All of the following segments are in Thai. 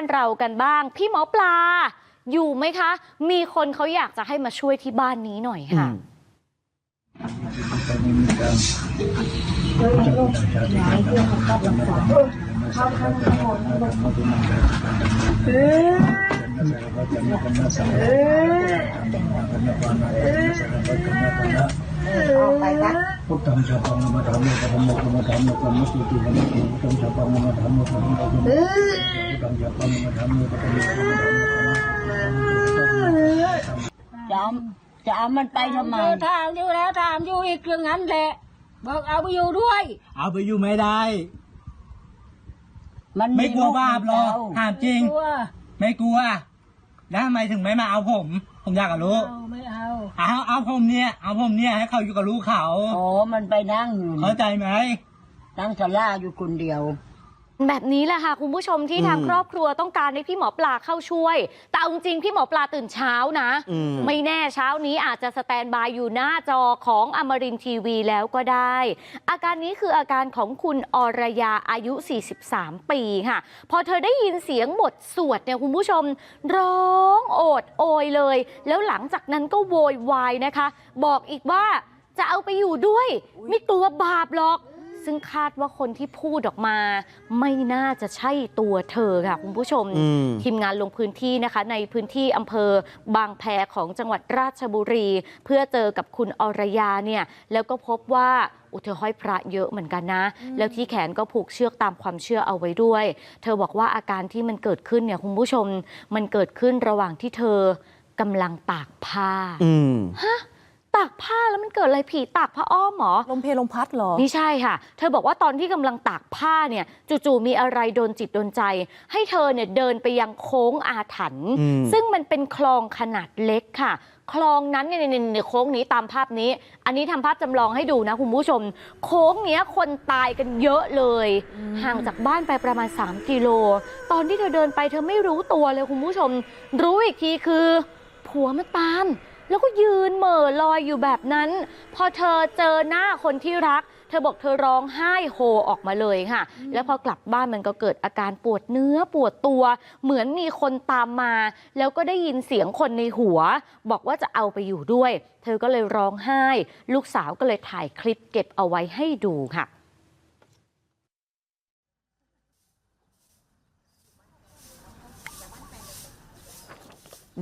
านเรากันบ้าง พี่หมอปลา อยู่ไหมคะ มีคนเขาอยากจะให้มาช่วยที่บ้านนี้หน่อยค่ะ พุทธังชาปังนามธรรมะธรรมะธรรมะธรรมะธรรมะสุติธรรมะสุพุทธังชาปังนามธรรมะธรรมะธรรมะพุทธังชาปังนามธรรมะ ธรรมะธรรมะธรรมะจะเอาจะเอามันไปทำไมถามอยู่แล้วถามอยู่อีกเรื่องนั้นแหละบอกเอาไปอยู่ด้วย เอาไปอยู่ไม่ได้ มันไม่กลัวบาปหรอกลูกถามจริงตัวไม่กลัว แล้วทำไมถึงไม่มาเอาผม ผมอยากกับลูกเอาไม่เอาเอาเอาผมเนี่ย เอาผมเนี่ยให้เขาอยู่กับลูกเขาโอ้มันไปนั่งอยู่ เข้าใจไหมนั่งสลาอยู่คนเดียว แบบนี้แหละค่ะ คุณผู้ชมที่อืมทางครอบครัวต้องการให้พี่หมอปลาเข้าช่วย แต่เอาจริงๆพี่หมอปลาตื่นเช้านะอืมไม่แน่เช้านี้อาจจะสแตนบายอยู่หน้าจอของอมรินทร์ทีวีแล้วก็ได้ อาการนี้คืออาการของคุณอรยาอายุ 43 ปีค่ะ พอเธอได้ยินเสียงบทสวดเนี่ยคุณผู้ชม ร้องโอดโอยเลย แล้วหลังจากนั้นก็โวยวายนะคะ บอกอีกว่าจะเอาไปอยู่ด้วย ไม่กลัวบาปหรอก ซึ่งคาดว่าคนที่พูดออกมา ไม่น่าจะใช่ตัวเธอค่ะคุณผู้ชมอืมทีมงานลงพื้นที่นะคะ ในพื้นที่อำเภอบางแพของจังหวัดราชบุรี เพื่อเจอกับคุณอรยาเนี่ยแล้วก็พบว่าอุยเธอห้อยพระเยอะเหมือนกันนะ แล้วที่แขนก็ผูกเชือกตามความเชื่อเอาไว้ด้วย เธอบอกว่าอาการที่มันเกิดขึ้นเนี่ยคุณผู้ชม มันเกิดขึ้นระหว่างที่เธอกำลังตากผ้าอืม ตากผ้าแล้วมันเกิดอะไรผีตากผ้าอ้อมเหรอ ลมเพลลมพัดเหรอ นี่ใช่ค่ะ เธอบอกว่าตอนที่กำลังตากผ้าเนี่ย จู่ๆมีอะไรโดนจิตโดนใจ ให้เธอเนี่ยเดินไปยังโค้งอาถรรพ์อืม ซึ่งมันเป็นคลองขนาดเล็กค่ะ คลองนั้นเนี่ยเนี่ยเนี่ยโค้งนี้ตามภาพนี้ อันนี้ทำภาพจำลองให้ดูนะคุณผู้ชม โค้งเนี้ยคนตายกันเยอะเลย ห่างจากบ้านไปประมาณ 3 กิโล ตอนที่เธอเดินไปเธอไม่รู้ตัวเลยคุณผู้ชม รู้อีกทีคือ ผัวมาตาม แล้วก็ยืนเหม่อลอยอยู่แบบนั้น พอเธอเจอหน้าคนที่รัก เธอบอกเธอร้องไห้โฮออกมาเลยค่ะ แล้วพอกลับบ้านมันก็เกิดอาการปวดเนื้อปวดตัว เหมือนมีคนตามมา แล้วก็ได้ยินเสียงคนในหัว บอกว่าจะเอาไปอยู่ด้วย เธอก็เลยร้องไห้ ลูกสาวก็เลยถ่ายคลิปเก็บเอาไว้ให้ดูค่ะ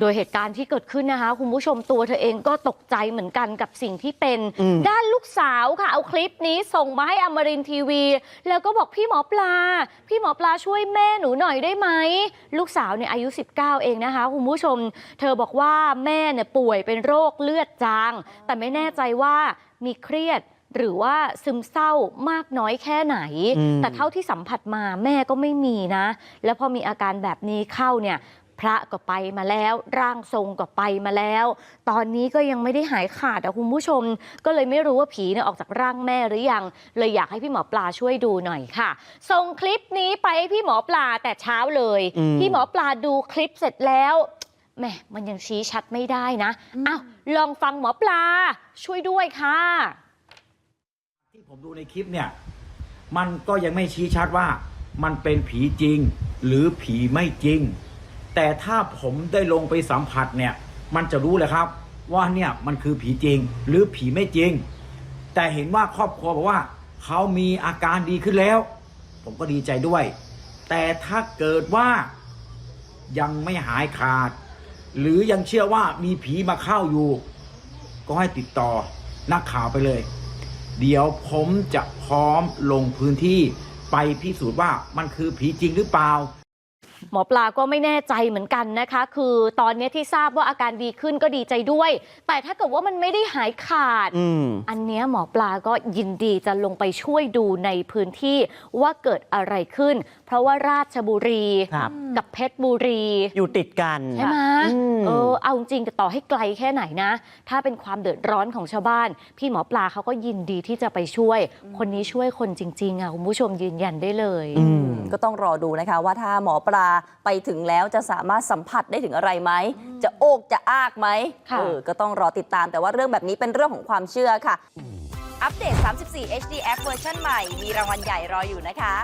โดยเหตุการณ์ที่เกิดขึ้นนะคะ คุณผู้ชมตัวเธอเองก็ตกใจเหมือนกันกับสิ่งที่เป็นอืมด้านลูกสาวค่ะ เอาคลิปนี้ส่งมาให้อมรินทร์ทีวี แล้วก็บอกพี่หมอปลา พี่หมอปลาช่วยแม่หนูหน่อยได้ไหม ลูกสาวเนี่ยอายุ 19 เองนะคะ คุณผู้ชม เธอบอกว่าแม่เนี่ยป่วยเป็นโรคเลือดจาง แต่ไม่แน่ใจว่ามีเครียดหรือว่าซึมเศร้ามากน้อยแค่ไหนอืมแต่เท่าที่สัมผัสมาแม่ก็ไม่มีนะ แล้วพอมีอาการแบบนี้เข้าเนี่ย พระก็ไปมาแล้ว ร่างทรงก็ไปมาแล้ว ตอนนี้ก็ยังไม่ได้หายขาดอะคุณผู้ชม ก็เลยไม่รู้ว่าผีเนี่ยออกจากร่างแม่หรือยัง เลยอยากให้พี่หมอปลาช่วยดูหน่อยค่ะ ส่งคลิปนี้ไปให้พี่หมอปลาแต่เช้าเลยอืมพี่หมอปลาดูคลิปเสร็จแล้วแหมมันยังชี้ชัดไม่ได้นะอ้าวลองฟังหมอปลาช่วยด้วยค่ะ ที่ผมดูในคลิปเนี่ย มันก็ยังไม่ชี้ชัดว่ามันเป็นผีจริง หรือผีไม่จริง แต่ถ้าผมได้ลงไปสัมผัสเนี่ย มันจะรู้เลยครับ ว่าเนี่ยมันคือผีจริง หรือผีไม่จริง แต่เห็นว่าครอบครัวบอกว่า เขามีอาการดีขึ้นแล้ว ผมก็ดีใจด้วย แต่ถ้าเกิดว่ายังไม่หายขาด หรือยังเชื่อว่ามีผีมาเข้าอยู่ ก็ให้ติดต่อนักข่าวไปเลย เดี๋ยวผมจะพร้อมลงพื้นที่ไปพิสูจน์ว่ามันคือผีจริงหรือเปล่า หมอปลาก็ไม่แน่ใจเหมือนกันนะคะ คือตอนนี้ที่ทราบว่าอาการดีขึ้นก็ดีใจด้วย แต่ถ้าเกิดว่ามันไม่ได้หายขาดอืมอันเนี้ยหมอปลาก็ยินดีจะลงไปช่วยดูในพื้นที่ว่าเกิดอะไรขึ้น เพราะว่าราชบุรีครับกับเพชรบุรี อยู่ติดกันใช่ไหมอืมเออเอาจริงๆต่อให้ไกลแค่ไหนนะ ถ้าเป็นความเดือดร้อนของชาวบ้าน พี่หมอปลาเขาก็ยินดีที่จะไปช่วย คนนี้ช่วยคนจริงๆอะคุณผู้ชมยืนยันได้เลยอืมก็ต้องรอดูนะคะว่าถ้าหมอปลาไปถึงแล้วจะสามารถสัมผัสได้ถึงอะไรไหม จะโอกจะอากไหมเออก็ต้องรอติดตามแต่ว่าเรื่องแบบนี้เป็นเรื่องของความเชื่อค่ะ อัปเดต 34 HDF เวอร์ชันใหม่ มีรางวัลใหญ่รออยู่นะคะ